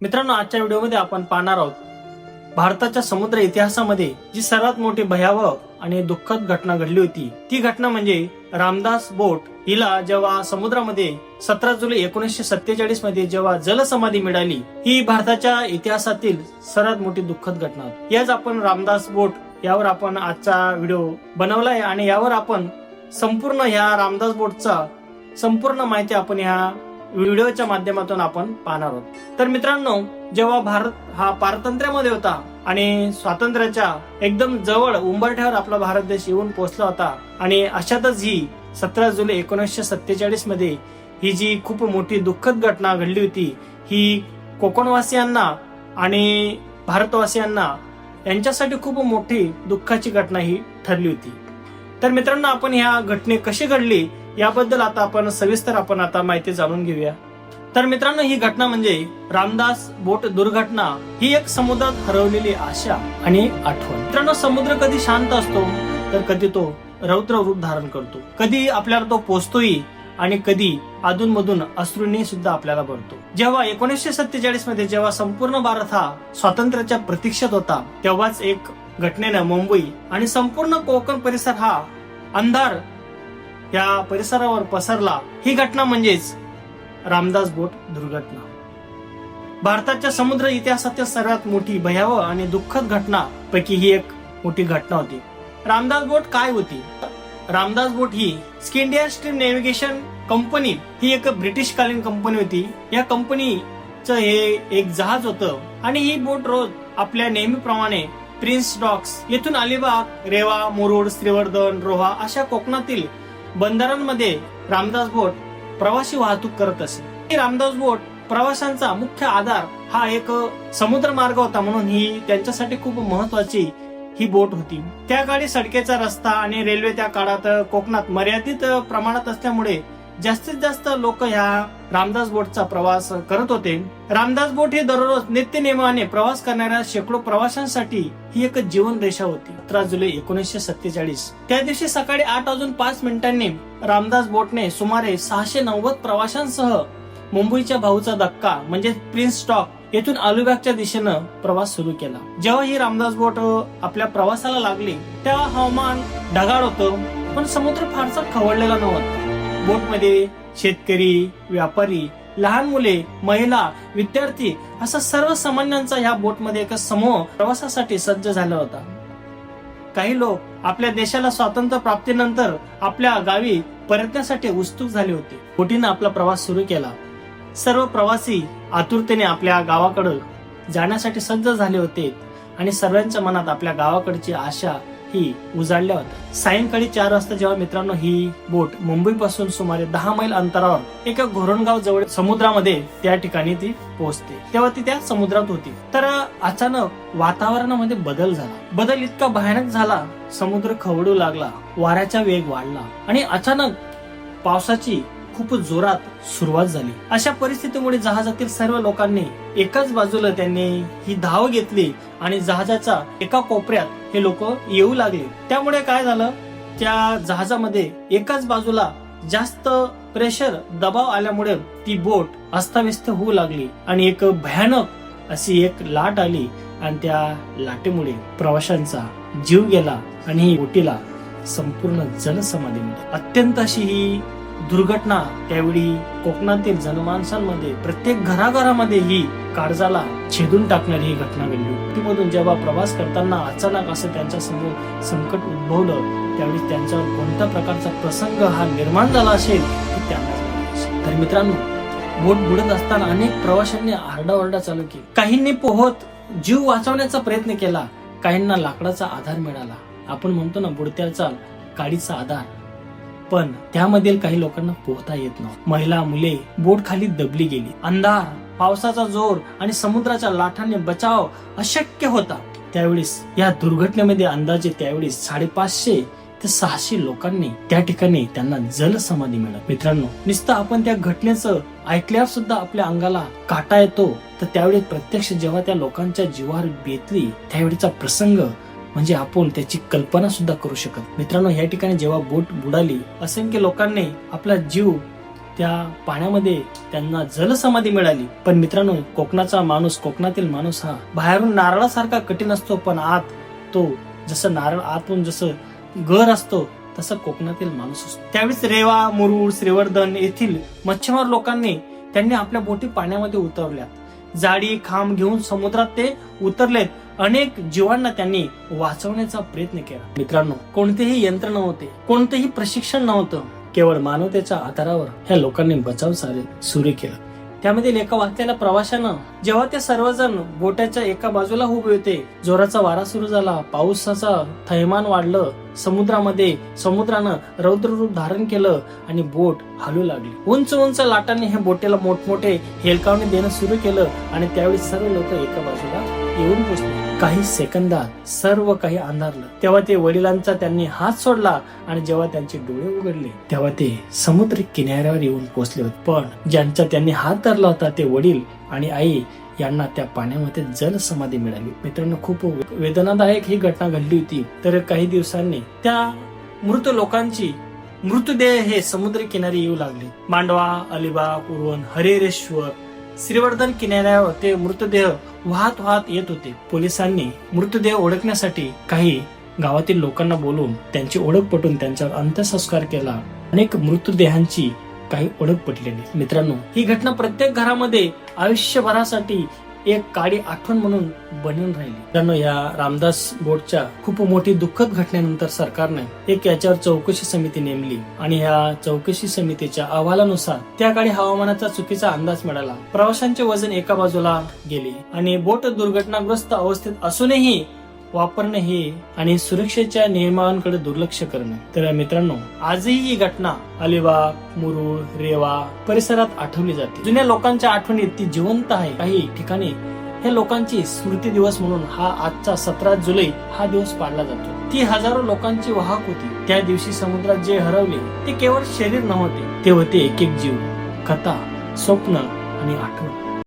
मित्रांनो आजच्या व्हिडिओमध्ये आपण पाहणार आहोत भारताच्या समुद्र इतिहासामध्ये जी सर्वात मोठी भयावह आणि दुःखद घटना घडली होती ती घटना म्हणजे रामदास बोट हिला जेव्हा समुद्रामध्ये सतरा जुलै एकोणीसशे सत्तेचाळीसमध्ये जेव्हा जलसमाधी मिळाली ही भारताच्या इतिहासातील सर्वात मोठी दुःखद घटना याच आपण रामदास बोट यावर आपण आजचा व्हिडिओ बनवलाय आणि यावर आपण संपूर्ण ह्या रामदास बोटचा संपूर्ण माहिती आपण ह्या व्हिडिओच्या माध्यमातून आपण पाहणार आहोत. तर मित्रांनो जेव्हा भारत हा पारतंत्र्यामध्ये होता आणि स्वातंत्र्याच्या एकदम जवळ उंबरठ्यावर आपला भारत देश येऊन पोहोचला होता आणि अशातच ही सतरा जुलै एकोणीसशे सत्तेचाळीसमध्ये ही जी खूप मोठी दुःखद घटना घडली होती ही कोकणवासियांना आणि भारतवासियांना यांच्यासाठी खूप मोठी दुःखाची घटना ही ठरली होती. तर मित्रांनो आपण ह्या घटने कशी घडली याबद्दल आता आपण सविस्तर आपण आता माहिती जाणून घेऊया. तर मित्रांनो ही घटना म्हणजे रामदास बोट दुर्घटना ही एक समुद्रात हरवलेली आशा आणि आठवण. मित्रांनो समुद्र कधी शांत असतो तर कधी तो रौद्र रूप धारण करतो. कधी आपल्याला तो पोचतोही आणि कधी अधूनमधून अश्रूंनी सुद्धा आपल्याला भरतो. जेव्हा एकोणीसशे सत्तेचाळीसमध्ये जेव्हा संपूर्ण भारत हा स्वातंत्र्याच्या प्रतीक्षेत होता तेव्हाच एक घटनेनं मुंबई आणि संपूर्ण कोकण परिसर हा अंधार या परिसरावर पसरला. ही घटना म्हणजेच रामदास बोट दुर्घटना. भारताच्या समुद्र इतिहासातील सर्वात मोठी भयावह आणि दुःखद घटना पैकी ही एक मोठी घटना होती. रामदास बोट काय होती? रामदास बोट ही स्किंडिया स्ट्रीम नेव्हिगेशन कंपनी ही एक ब्रिटिश कालीन कंपनी होती. या कंपनीचं हे एक जहाज होतं आणि ही बोट रोज आपल्या नेहमीप्रमाणे प्रिन्स डॉक्स येथून अलिबाग रेवा मुरुड श्रीवर्धन रोहा अशा कोकणातील बंदरांमध्ये रामदास बोट प्रवासी वाहतूक करत असे. रामदास बोट प्रवाशांचा मुख्य आधार हा एक समुद्र मार्ग होता म्हणून ही त्यांच्यासाठी खूप महत्वाची ही बोट होती. त्या काळी सडकेचा रस्ता आणि रेल्वे त्या काळात कोकणात मर्यादित प्रमाणात असल्यामुळे जास्तीत जास्त लोक ह्या रामदास बोटचा प्रवास करत होते. रामदास बोट हे दररोज नित्य नियमाने प्रवास करणाऱ्या शेकडो प्रवाशांसाठी ही एक जीवन रेषा होती. अठरा जुलै एकोणीसशे सत्तेचाळीस. त्या दिवशी सकाळी आठ वाजून पाच मिनिटांनी रामदास बोटने सुमारे सहाशे नव्वद प्रवाशांसह मुंबईच्या भाऊचा धक्का म्हणजे प्रिन्स स्टॉक येथून अलिबागच्या दिशेनं प्रवास सुरू केला. जेव्हा ही रामदास बोट आपल्या प्रवासाला लागली तेव्हा हवामान ढगाळ होतं पण समुद्र फारसा खवळलेला नव्हता. बोटमध्ये शेतकरी व्यापारी लहान मुले महिला विद्यार्थी असा सर्वसामान्यांचा ह्या बोटमध्ये एक समूह प्रवासासाठी सज्ज झाला होता. काही लोक आपल्या देशाला स्वातंत्र्य प्राप्तीनंतर आपल्या गावी परतण्यासाठी उत्सुक झाले होते. बोटीनं आपला प्रवास सुरू केला. सर्व प्रवासी आतुरतेने आपल्या गावाकडे जाण्यासाठी सज्ज झाले होते आणि सर्वांच्या मनात आपल्या गावाकडची आशा ही उजाडल्या होत्या सायंकाळी चार वाजता जेव्हा मित्रांनो ही बोट मुंबई पासून सुमारे दहा मैल अंतरावर एका घोरणगाव जवळ समुद्रामध्ये त्या ठिकाणी ती पोहोचते. तेव्हा ती त्या समुद्रात होती. तर अचानक वातावरणामध्ये बदल झाला. बदल इतका भयानक झाला समुद्र खवडू लागला वाऱ्याचा वेग वाढला आणि अचानक पावसाची खूप जोरात सुरुवात झाली. अशा परिस्थितीमुळे जहाजातील सर्व लोकांनी एकाच बाजूला त्यांनी ही धाव घेतली आणि जहाजाच्या एका कोपऱ्यात हे लोक येऊ लागले. त्यामुळे काय झालं? त्या जहाजामध्ये एकाच बाजूला जास्त प्रेशर दबाव आल्यामुळे ती बोट अस्ताव्यस्त होऊ लागली आणि एक भयानक अशी एक लाट आली आणि त्या लाटेमुळे प्रवाशांचा जीव गेला आणि ही बोटीला संपूर्ण जनसमाधी मिळाली. अत्यंत अशी ही दुर्घटना त्यावेळी कोकणातील जनमानसांमध्ये प्रत्येक घराघरामध्ये ही काळजाला छेदून टाकणारी ही घटना घडली. व्यक्तीमधून जेव्हा प्रवास करताना अचानक असं त्यांच्यासमोर संकट उद्भवलं त्यावेळी त्यांच्यावर कोणत्या प्रकारचा प्रसंग हा निर्माण झाला असेल हे त्यांना तर मित्रांनो बोट बुडत असताना अनेक प्रवाशांनी आरडाओरडा चालू केली. काहींनी पोहत जीव वाचवण्याचा प्रयत्न केला काहींना लाकडाचा आधार मिळाला. आपण म्हणतो ना बुडत्याचा काडीचा आधार. पण त्यामधील काही लोकांना पोहता येत नव्हतं. महिला मुले बोट खाली दबली गेली. अंधार पावसाचा जोर आणि समुद्राच्या लाटाने बचाव अशक्य होता. त्यावेळेस या दुर्घटनेमध्ये अंदाजे त्यावेळेस साडेपाचशे ते सहाशे लोकांनी त्या ठिकाणी त्यांना जलसमाधी मिळत मित्रांनो नुसतं आपण त्या घटनेचं ऐकल्यावर सुद्धा आपल्या अंगाला काटा येतो. तर त्यावेळी प्रत्यक्ष जेव्हा त्या लोकांच्या जीवावर बेतली त्यावेळीचा प्रसंग म्हणजे आपण त्याची कल्पना सुद्धा करू शकत. मित्रांनो या ठिकाणी जेव्हा बोट बुडाली असंख्य लोकांनी आपला जीव त्या पाण्यामध्ये त्यांना जलसमाधी मिळाली. पण मित्रांनो कोकणाचा माणूस कोकणातील माणूस हा बाहेरून नारळासारखा कठीण असतो पण आत तो जसं नारळ आतून जसं घर असतो तसं कोकणातील माणूस असतो. त्यावेळेस रेवा मुरुड श्रीवर्धन येथील मच्छीमार लोकांनी त्यांनी आपल्या बोटी पाण्यामध्ये उतरल्या जाडी खांब घेऊन समुद्रात ते उतरलेत. अनेक जीवांना त्यांनी वाचवण्याचा प्रयत्न केला. मित्रांनो कोणतेही यंत्र नव्हते कोणतेही प्रशिक्षण नव्हतं. केवळ मानवतेच्या आधारावर ह्या लोकांनी बचाव सारे सुरू केलं. त्यामधील एका वाचलेल्या प्रवाशानं जेव्हा ते सर्वजण बोटाच्या एका बाजूला उभे होते जोराचा वारा सुरू झाला पावसाचा थैमान वाढलं समुद्रामध्ये समुद्रानं रौद्र रूप धारण केलं आणि बोट हलू लागली. उंच उंच लाटांनी हे बोटेला मोठमोठे हेलकावणे देणं सुरू केलं आणि त्यावेळी सर्व लोक एका बाजूला येऊन पोचले. काही सेकंदात सर्व काही अंधारलं. तेव्हा ते वडिलांचा त्यांनी हात सोडला आणि जेव्हा त्यांचे डोळे उघडले तेव्हा ते समुद्र किनाऱ्यावर येऊन पोहोचले होते. पण ज्यांचा त्यांनी हात धरला होता ते वडील आणि आई यांना त्या पाण्यामध्ये जलसमाधी मिळाली. मित्रांनो खूप वेदनादायक ही घटना घडली होती. तर काही दिवसांनी त्या मृत लोकांची मृतदेह हे समुद्र किनारी येऊ लागले. मांडवा अलिबाग उर्वण हरेरेश्वर श्रीवर्धन किनाऱ्यावर ते मृतदेह वाहत वाहत येत होते. पोलिसांनी मृतदेह ओळखण्यासाठी काही गावातील लोकांना बोलून त्यांची ओळख पटून त्यांच्यावर अंत्यसंस्कार केला. अनेक मृतदेहांची काही ओळख पटलेली. मित्रांनो ही घटना प्रत्येक घरामध्ये आयुष्यभरासाठी एक काळी आठवण म्हणून बनून राहिली. मित्रांनो या रामदास बोटच्या खूप मोठी दुःखद घटनेनंतर सरकारने एक याच्यावर चौकशी समिती नेमली आणि या चौकशी समितीच्या अहवालानुसार त्या काळी हवामानाचा चुकीचा अंदाज मिळाला. प्रवाशांचे वजन एका बाजूला गेले आणि बोट दुर्घटनाग्रस्त अवस्थेत असूनही वापरणे हे आणि सुरक्षेच्या नियमांकडे दुर्लक्ष करणे. तर मित्रांनो आजही ही घटना अलिबाग मुरुड रेवा परिसरात आठवली जाते. जुन्या लोकांच्या आठवणीत ती जिवंत आहे. काही ठिकाणी हे लोकांची स्मृती दिवस म्हणून हा आजचा सतरा जुलै हा दिवस पाळला जातो. ती हजारो लोकांची वाहक होती. त्या दिवशी समुद्रात जे हरवले ते केवळ शरीर नव्हते. ते होते एक एक जीव कथा स्वप्न आणि आठवण.